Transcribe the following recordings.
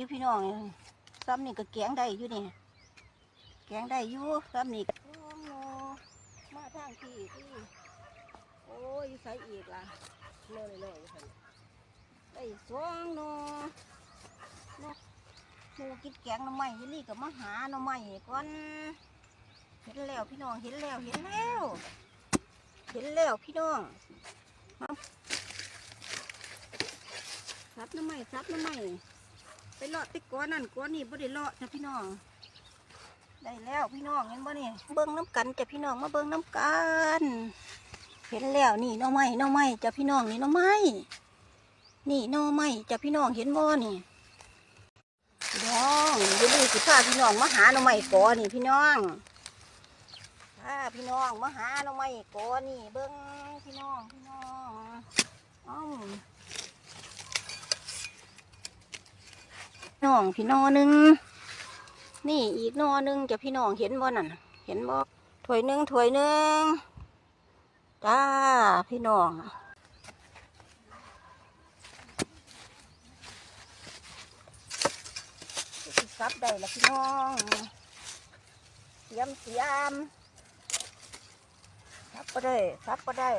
ยู่พี่น้องซ้ำนี่ก็แกงได้อยู่นี่แกงได้อยู่ซ้ำนี่ก็โอ้โหมาทางที่ที่โอ้ยใส่อีกล่ะเน่เลยเน่เลยค่ะได้สองเนาะเนาะหมูกินแกงน่อไม้ยี่ลี่กับมหาน่อไม้ก่อนเห็นแล้วพี่น้องเห็นแล้วเห็นแล้วเห็นแล้วพี่น้องซับน่อไม้ซับน่อไม้ ไปเลาะติก้อนนั่นก้อนนี่บ่ได้เลาะจ้ะพี่น้อง ได้แล้วพี่น้องเห็นบ่นี่เบิ้งน้ำกันจ้ะพี่น้องมาเบิ้งน้ำกัน เห็นแล้วนี่น่อไม้น่อไม้จ้ะพี่น้องนี่น่อไม้นี่น่อไม้จ้ะพี่น้องเห็นบ่นี่พี่น้องอยี่าลืมสิพาพี่น้องมาหาน่อไม้ก่อนี่พี่น้องพาพี่น้องมาหาน่อไม้ก่อนี่เบิ้งพี่น้องพี่น้องอ้าว น้องพี่น้องหนึ่งนี่อีกหนอหนึ่งจะพี่น้องเห็นบ่นั่นน่ะเห็นบ่ถวยหนึ่งถวยหนึ่งจ้าพี่น้องซับได้ละพี่น้องเสียมเสียมซับก็ได้ซับก็ได้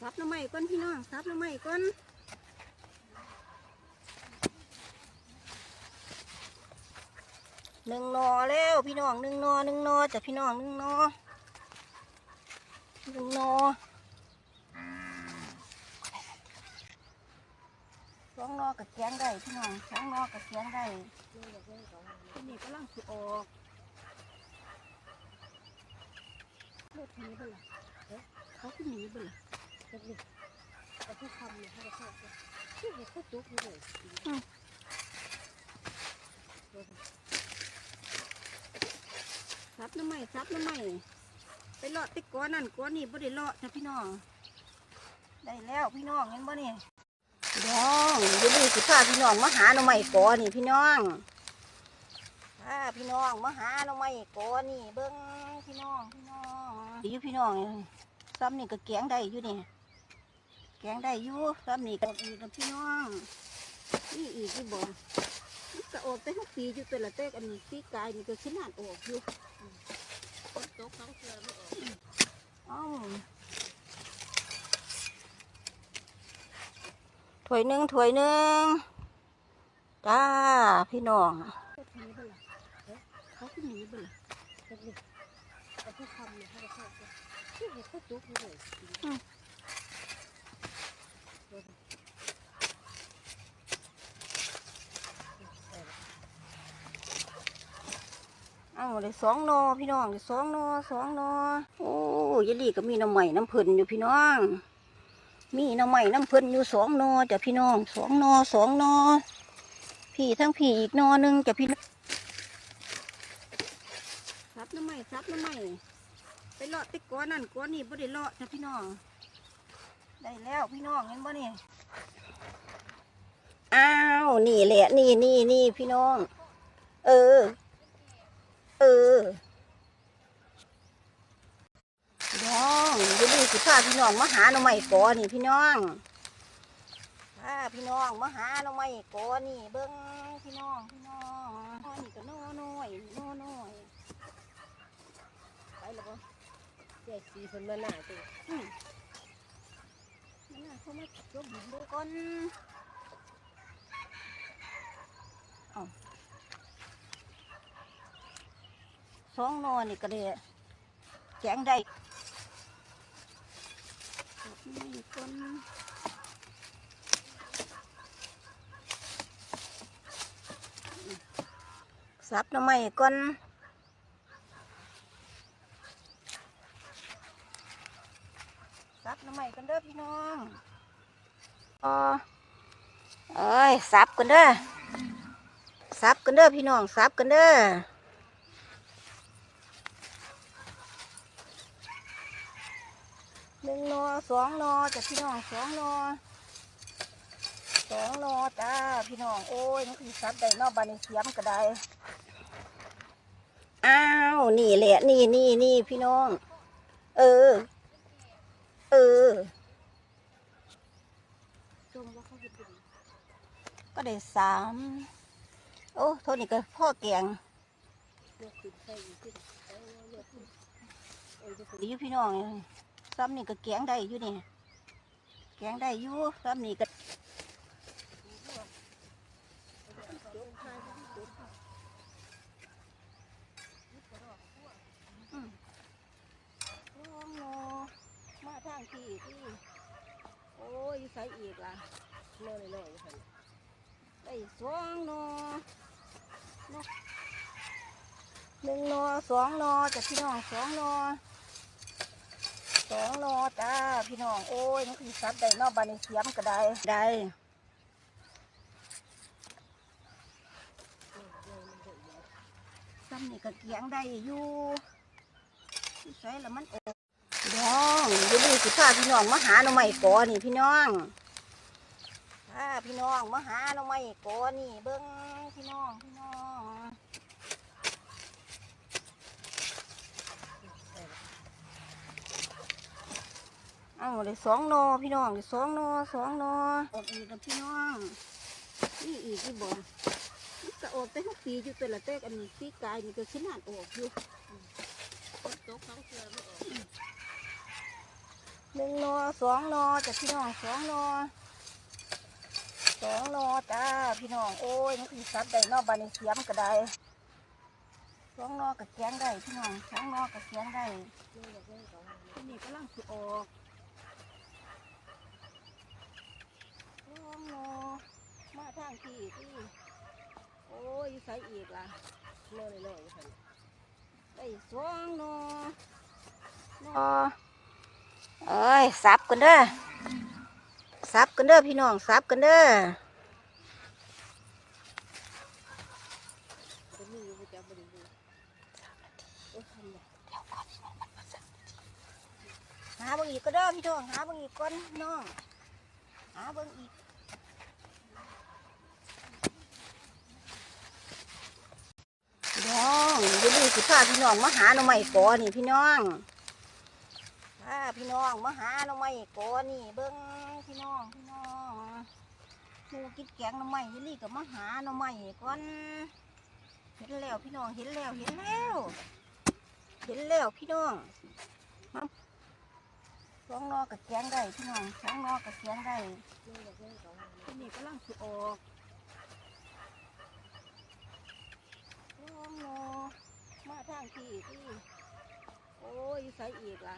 ซับน้ำไม้ก่อนพี่น้องซับน้ำไม้ก่อน หนึ่งหนอแล้วพี่น้องหนึ่งหนอหนึ่งหนอจ้ะพี่น้องหนึ่งหนอหนึ่งหนอสองนอกับแกงได้พี่น้องสองนอกับแกงได้ทีนี้กำลังสิออกรถหนีบ่ล่ะเอ๊ะเขาขึ้นหนีบ่ล่ะแต่ที่คำเนี่ยให้เราเข้าไปที่เห็ดก็จุกอยู่เลย ซับน้ำไม้ซับน้ำไม้ไปเลาะติก้อนนั่นก้อนนี่บ่ได้เลาะจ้ะพี่น้อง ได้แล้วพี่น้องเห็นบ่นี่พี่น้องย่าลืมสิพาพี่น้องมาหาหน่อไม้ก้อนี่พี่น้องพาพี่น้องมาหาหน่อไม้ก้อนี่เบิ้งพี่น้องพี่น้องอยู่พี่น้องซ้ำนี่ก็แกงได้อยู่นี่แกงได้อยู่ซ้ำนี่ก็อีกนะพี่น้องนี่อีกที่บ่มันก็ออกแต่ทุกปีอยู่แต่ละเต้อันนี้ปีกายนี่ก็ขนาดออกอยู่ ต๊ะเขาเกลือไม่ออกอ้าวถวยหนึ่งถวยหนึ่งจ้าพี่น้องเอ๊ะเขาขึ้นหนีบ่ล่ะแต่ที่แต่ที่คำเนี่ยให้เราเข้าไปที่เห็ดก็จุกเลย เอ้าเลยสองนอพี่น้องเลยสองนอสองนอโอ้ยยลี่ก็มีน้ำใหม่น้ำเพิ่นอยู่พี่น้อง มีน้ำใหม่น้ำเพิ่นอยู่สองนอจ้ะพี่น้องสองนอสองนอพี่ทั้งพี่อีกนอหนึ่งจ้ะพี่น้องซับน้ำใหม่ซับน้ำใหม่ไปเลาะติก้อนนั่นก้อนนี่บ่ได้เลาะจ้ะพี่น้อง ได้แล้วพี่น้องเห็นบ่นี่อ้าวนี่แหละนี่นี่นี่พี่น้อง เออ เออพี่น้องอย่าลืมสิพาพี่น้องมาหาหน่อไม้ก่อนี่พี่น้องพาพี่น้องมาหาหน่อไม้ก่อนี่ เบิ้งพี่น้องพี่น้องอ๋อนี่ก็น้อน้อยน้อน้อยไปแล้วบ่ใหญ่สีคนมาหน้าตัวมนั่นน่ะเขามาจบหินดูก่อนเอา สองนอนี่ก็เลยแจงได้นี่ก่อนสับน่อไม้ก่อนซับน้ำใหม่กันเด้อพี่น้องอ๋อเอ้ยซับกันเด้อซับกันเด้อพี่น้องซับกันเด้อ หนึ่งนอสองนอจ้ะพี่น้องสองนอสองนอจ้าพี่น้องโอ้ยมันคือซับได้นอกบานในเสียมก็ได้อ้าวนี่แหละนี่นี่นี่พี่น้อง เออ เออจมว่าเขาเห็นเป็นก็ได้สามโอ้โทษนี่ก็พ่อแกงเลือกขึ้นใส่อยู่ที่เออเลือกขึ้นเออจะเป็นดีอยู่พี่น้อง ซ้ำนี่ก็แกงได้อยู่นี่แกงได้อยู่ซ้ำนี่ก็มางจมอืมโอ้โนมาทางที่ที่โอ้ยใส่อีกล่ะนอนหน่อยๆค่ะได้สองโนเนาะหนึ่งโนสองโนจ้ะพี่น้องสองโน สองโนจ้าพี่น้องโอ้ยมันคือซับได้นอกบานในเสียมก็ได้ได้ซ้ำนี่ก็เกียงได้อยู่ที่ใส่แล้วมันออกพี่น้องเดี๋ยวนี้สิพาพี่น้องมาหาหน่อไม้กอนี่พี่น้องพาพี่น้องมาหาหน่อไม้กอนี่เบิ้งพี่น้องพี่น้อง เอาเลยสองนอพี่น้องเลยสองนอสองนอออกอีกแล้วพี่น้องนี่อีกที่บ่มันก็ออกแต่ทุกปีอยู่แต่ละเต้อันนี้ปีกายนี่ก็ขนาดออกอยู่ตกท้องเสือไม่ออกหนึ่งนอสองนอจ้ะพี่น้องสองนอสองนอจ้าพี่น้องโอ้ยมันคือซับได้นอบานในเสียมก็ได้สองนอกับแกงได้พี่น้องสองนอกับแกงได้นี่กได้ของทีนี้กำลังสิออกส องนอมาทางที่ที่โอ้ยใส่อีกล่ะนอนหน่อยๆค่ะได้สองนอเอ้ยสับกันเด้อสับกันเด้อพี่น้องสับกันเด้อหาบิ่งอีกก็เด้อพี่น้องหาบิ่งอีกก่อนน้องหาบิ่งอีกพี่น้องเดี๋ยวนี้ สิพาพี่น้องมาหาหน่อไม้กอนี่พี่น้องพาพี่น้องมาหาหน่อไม้กอนี่เบิ่งพี่น้องพี่น้องหมูกินแกงหน่อไม้ยี่ลี่ก็มาหาหน่อไม้ก่อนเห็นแล้วพี่น้องเห็นแล้วเห็นแล้ว เห็นแล้วพี่น้องสองนอกับแกงได้พี่น้องสองนอกับแกงได้นี่อยากได้ของทีนี้กำลังสิออกสองนอ มาทางที่ที่โอ้ยใส่อีกล่ะ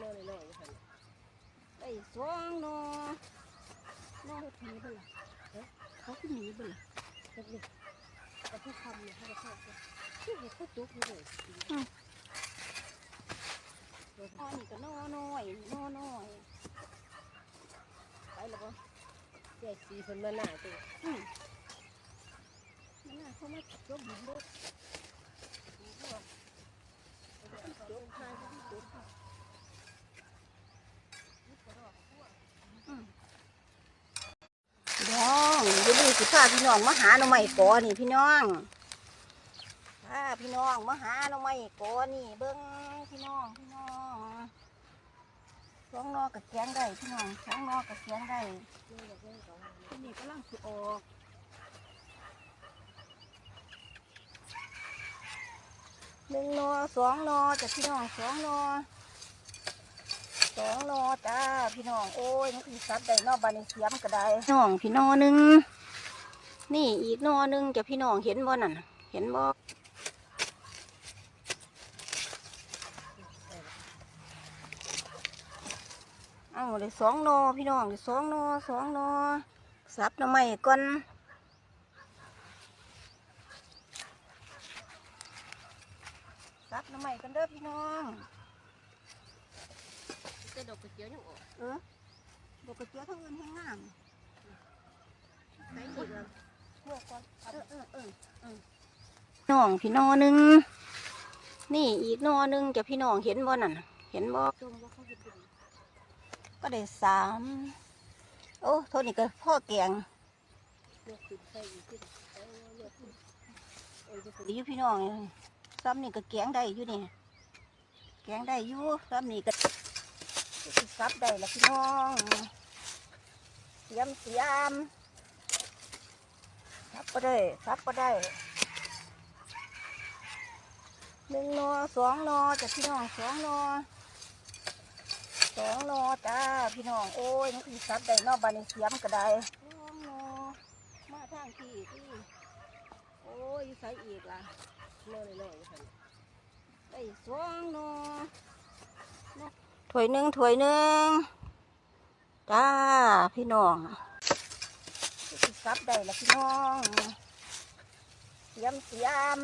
นอนหน่อยๆค่ะได้สองนอนอทีเบ่ล่ะเอ๊ะเขาขึ้นหนีเบ่ล่ะเล็กๆแต่ผู้คำเนี่ยเขาจะเข้าไปที่เห็นเขาจุกเลยนอนี่ก็นอน้อยนอน้อยไปแล้วบ่แยกสีคนมาหน้าตัว อืมมันน่าเขามาจบหินเด้อ จมทางจม พี่น้อง เดี๋ยวนี้สิพาพี่น้องมาหาหน่อไม้กอนี่พี่น้องพาพี่น้องมาหาหน่อไม้กอนี่เบิ้งพี่น้องพี่น้องสองนอกับแกงได้พี่น้องสองนอกับแกงได้นี่อยากได้ทีนี้กำลังสิออกหนึ่งนอสองนอจ้ะพี่น้องสองนอสองนอจ้าพี่น้องโอ้ยมันคือซับได้นอบานในเสียมก็ได้น้องพี่นอหนึ่ง นี่อีกนอหนึ่งจ้ะพี่น้องเห็นบ่นั่นน่ะเห็นบ่เอาเลยสองนอพี่น้องเลยสองนอสองนอซับหน่อไม้ก่อนซับหน่อไม้กันเด้อพี่น้องแต่ดอกกระเจียวยังออกเออดอกกระเจียวทั้งอื่นแห้งงามใส่อีกแล้วเมื่อก่อ น้องพี่น้องหนึ่งนี่อีกนอหนึ่งจะพี่น้องเห็นบ่นั่นเห็นบ่จมว่าเขาเห็นเป็นก็ได้สามโอ้โทษนี่ก็พ่อแกงเลือกขึ้นใส่อยู่ที่นเออจะเป็นดีอยู่พี่น้องเลยซ้ำนี่ก็แกงได้อยู่นี่แกงได้อยู่ซ้ำนี่ก็สิซับได้ละพี่น้องสิสียมเสียม ซับก็ได้ซับก็ได้หนึ่งนอสองนอจ้ะพี่น้องสองนอสองนอจ้าพี่น้องโอ้ยมันคือซับได้นอบานี้เสียมก็ได้สองนอมาทางที่ที่โอ้ยใส่อีกล่ะเลยเลยค่ะได้สองนอถ้วยหนึ่งถ้วยหนึ่งจ้าพี่น้อง ซับได้ละพี่น้องเตรียมเตรียม